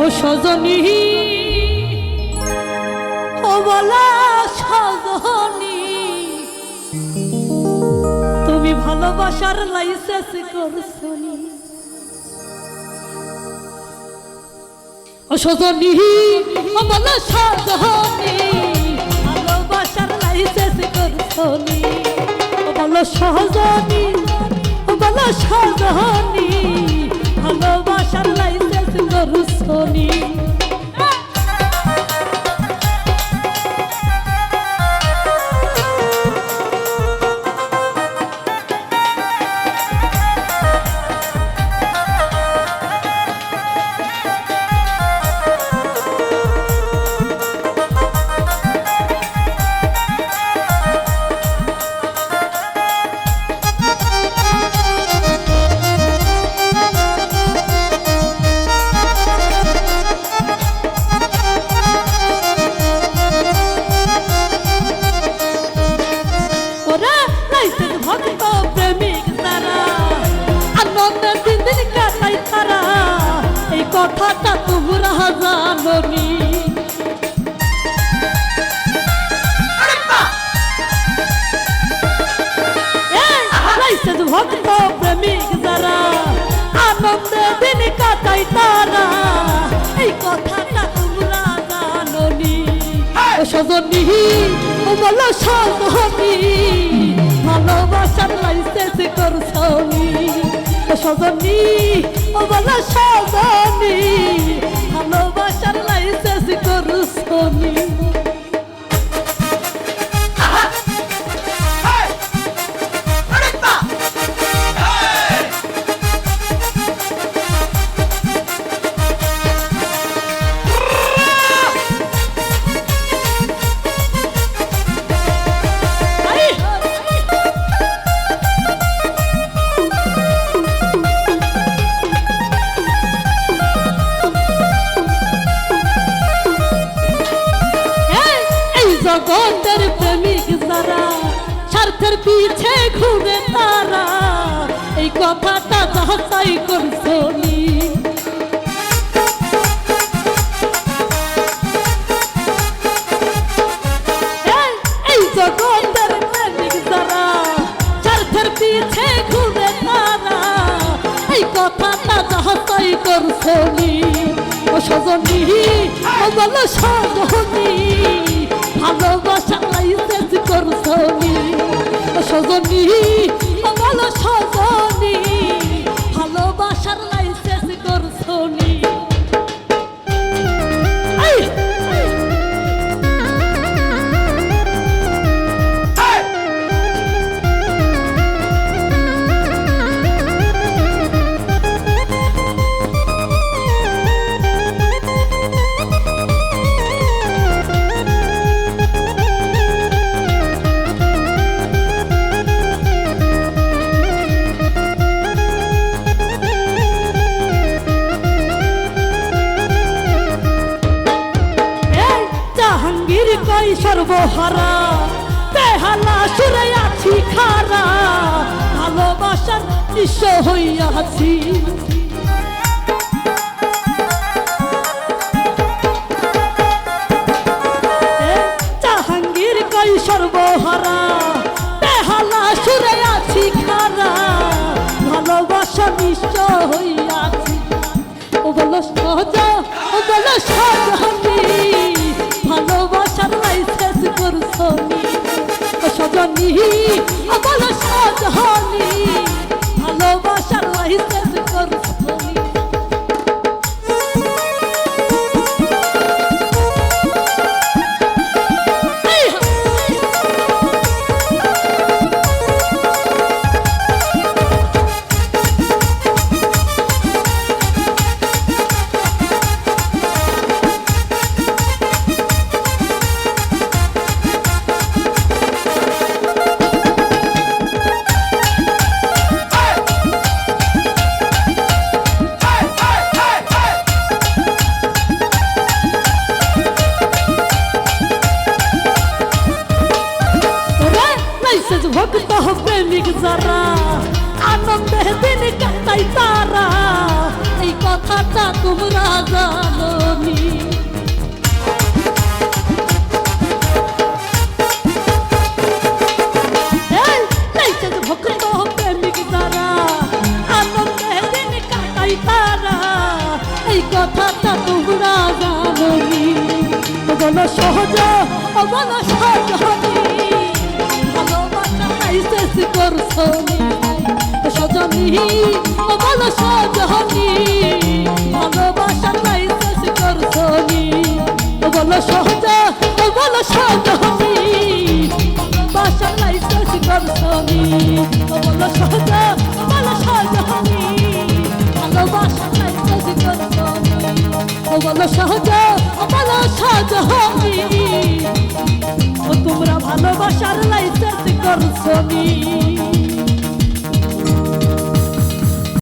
ও সজনী। ও বলা সজনী। তুমি ভালোবাসার লাইসেন্স করছনি। ও সজনী, ও বলা সজনী। ভালোবাসার লাইসেন্স করছনি। ও বলো সজনী, ও সজনী। ভালোবাসার লাইসেন্স করছনি কথাটা তোমরা লাইসেন্স ভক্ত প্রেমিক যারা আনন্দের দিন কাটাই তারা এই কথাটা তোমরা জাননি। ও সজনী ও বলো সজনী ভালোবাসার লাইসেন্স করছনি। সজনী ও বলো ভালোবাসার জগতের প্রেমিক যারা স্বার্থের পিছে ঘুরে তারা। এই কথাটা যাচাই করছনি এই, জগতের প্রেমিক যারা স্বার্থের পিছে ঘুরে তারা। এই কথাটা যাচাই করছনি ও সজনী ও বলো সজনী। সজনী কই সর্বহারা, বেহালা সুরে আছি খারা, ভালোবাসার নিঃস্ব হইয়াছি জাহাঙ্গীর কই সর্বহারা, বেহালা সুরে আছি খারা ভালোবাসা নিঃস্ব সজনী বলো সজনী ভক্ত প্রেমিক যারা আনন্দে দিন কাটাই তারা এই কথা কথাটা তোমরা জানো ভক্ত প্রেমিক যারা আনন্দে দিন কাটাই তারা এই কথাটা তোমরা জানো বলো সহজ বলো সহজ করছ সজনী বলো সজনী, ভালোবাসা লাইসেন্স করছ নি ও বলো সহজ বলো সজনী, ভালোবাসা লাইসেন্স করছ নি ও বলো সহজ বলো সজনী, ভালোবাসা লাইসেন্স করছ নি ও বলো সহজ বলো সজনী ও তোমরা ভালোবাসার লাইসেন্স করছ